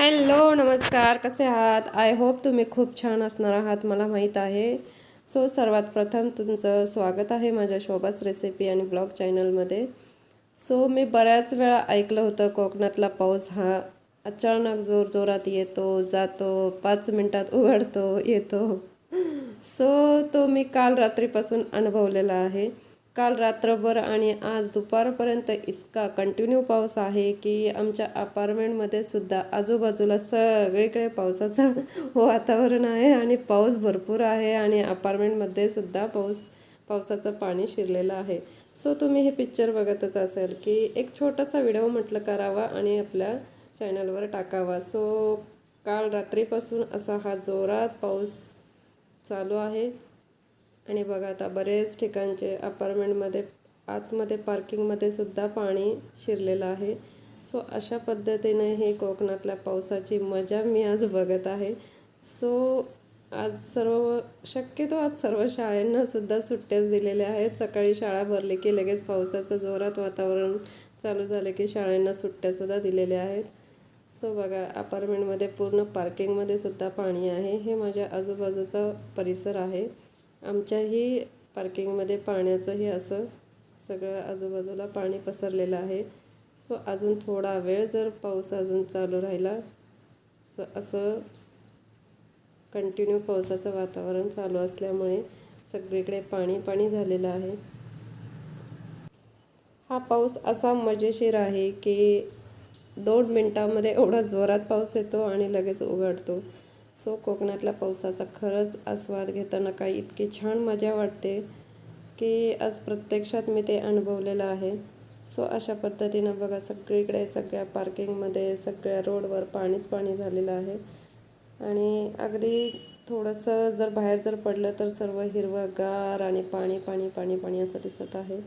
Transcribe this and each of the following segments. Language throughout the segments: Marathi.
हॅलो नमस्कार. कसे आहात? आय होप तुम्ही खूप छान असणार आहात मला माहीत आहे. सो सर्वात प्रथम तुमचं स्वागत आहे माझ्या शोभास रेसिपी आणि ब्लॉग चॅनलमध्ये सो मी बऱ्याच वेळा ऐकलं होतं कोकणातला पाऊस हा अचानक जोर जोरात येतो जातो पाच मिनटात उघडतो येतो. सो तो मी काल रात्रीपासून अनुभवलेला आहे. काल रात्रभर आणि आज दुपारपर्यंत इतका कंटिन्यू पाऊस आहे की आमच्या अपार्टमेंटमध्ये सुद्धा आजूबाजूला सगळीकडे पावसाचं वातावरण आहे आणि पाऊस भरपूर आहे आणि अपार्टमेंटमध्ये सुद्धा पाऊस पावसाचं पाणी शिरलेलं आहे. सो तुम्ही हे पिक्चर बघतच असेल की एक छोटासा व्हिडिओ म्हटलं करावा आणि आपल्या चॅनलवर टाकावा. सो काल रात्रीपासून असा हा जोरात पाऊस चालू आहे. आणि बघा आता बरेच ठिकाणचे अपार्टमेंटमध्ये आतमध्ये पार्किंगमध्ये सुद्धा पाणी शिरलेलं आहे. सो अशा पद्धतीने हे कोकणातल्या पावसाची मजा मी आज बघत आहे. सो आज सर्व शक्यतो आज सर्व शाळांना सुद्धा सुट्ट्याच दिलेल्या आहेत. सकाळी शाळा भरली की लगेच पावसाचं जोरात वातावरण चालू झालं की शाळांना सुट्ट्यासुद्धा दिलेल्या आहेत. सो बघा अपार्टमेंटमध्ये पूर्ण पार्किंगमध्ये सुद्धा पाणी आहे. हे माझ्या आजूबाजूचा परिसर आहे. आमच्याही पार्किंगमध्ये पाण्याचंही असं सगळं आजूबाजूला पाणी पसरलेलं आहे. सो अजून थोडा वेळ जर पाऊस अजून चालू राहिला स असं कंटिन्यू पावसाचं वातावरण चालू असल्यामुळे सगळीकडे पाणी पाणी झालेलं आहे. हा पाऊस असा मजेशीर आहे की दोन मिनटामध्ये एवढा जोरात पाऊस येतो आणि लगेच उघडतो. सो कोकणातल्या पावसाचा खरंच आस्वाद घेताना काही इतकी छान मजा वाटते की आज प्रत्यक्षात मी ते अनुभवलेलं आहे. सो अशा पद्धतीनं बघा सगळीकडे सगळ्या पार्किंगमध्ये सगळ्या रोडवर पाणीच पाणी झालेलं आहे. आणि अगदी थोडंसं जर बाहेर जर पडलं तर सर्व हिरवंगार आणि पाणी पाणी पाणी पाणी असं दिसत आहे.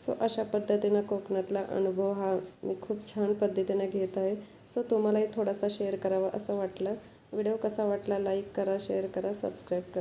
सो अशा पद्धतीनं कोकणातला अनुभव हा मी खूप छान पद्धतीने घेत आहे. सो तुम्हालाही थोडासा शेअर करावा असं वाटलं. व्हिडिओ कसा वाटला लाईक करा शेअर करा सबस्क्राईब करा.